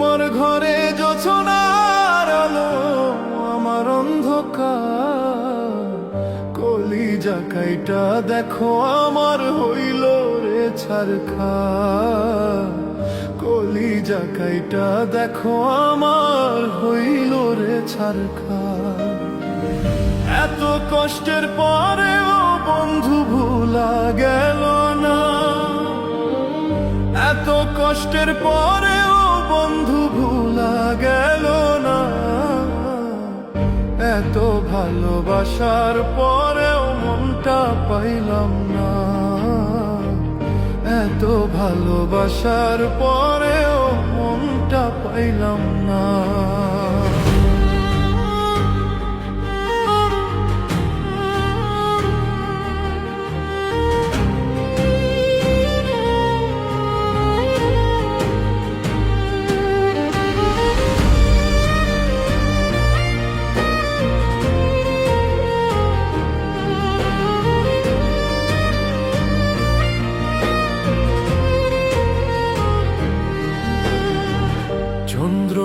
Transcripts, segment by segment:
তোমার ঘরে যোছনার আলো, আমার অন্ধকার। কলি জাকাইটা দেখো, আমার হইল রে ছারখা কলি জাকাইটা দেখো, আমার হইল রে ছারখা এত কষ্টের পরেও বন্ধু ভুলা গেল না। এত কষ্টের পরে বন্ধু ভুলা গেল না। এত ভালোবাসার পরেও মনটা পাইলাম না। এত ভালোবাসার পরেও মনটা পাইলাম না।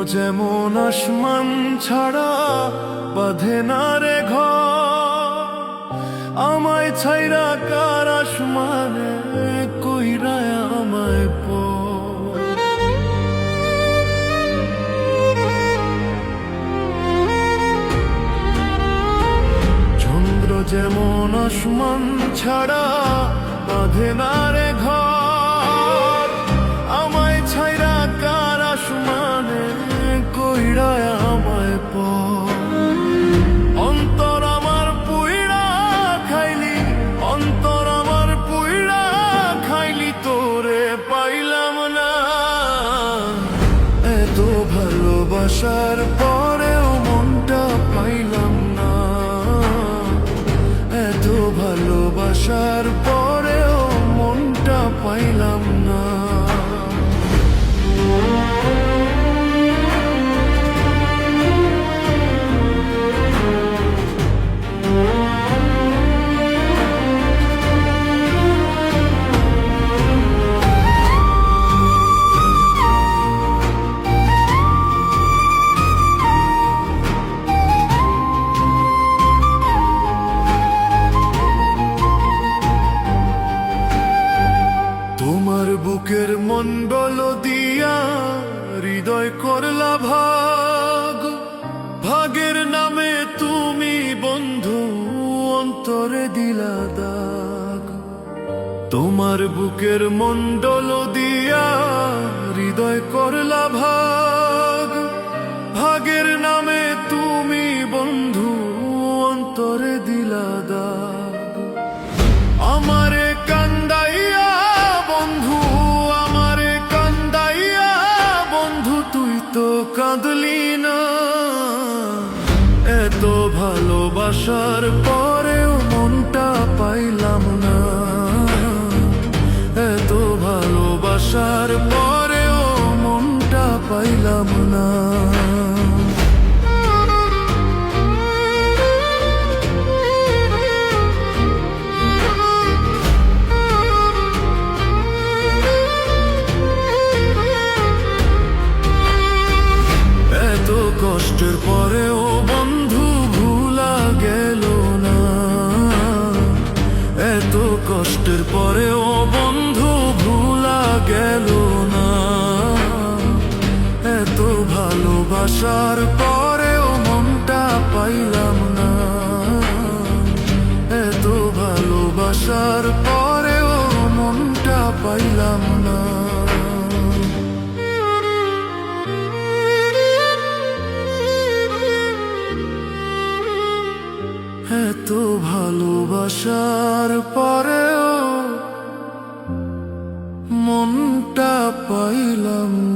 যেমন আসমান ছাড়া বাঁধে না রে ঘর। আমায় ছাইরা কার আসমানে কইরা আমায় পর। যেমন আসমান ছাড়া বাঁধে না রে এত ভালোবাসার পরেও মনটা পাইলাম তোমার মন বল দিয়া হৃদয় করলা ভাগ। ভাগের নামে তুমি বন্ধু, অন্তরে দিলা দাগ। তোমার বুকের মন্ডল দিয়া হৃদয় করলা ভাগ। এত ভালোবাসার পরেও মনটা পাইলাম না। এত ভালোবাসার পরেও মনটা পাইলাম না। ভালোবাসার পরেও মনটা পাইলাম না। এত ভালোবাসার পরেও মনটা পাইলাম না। এত ভালোবাসার পরেও মনটা পাইলাম না।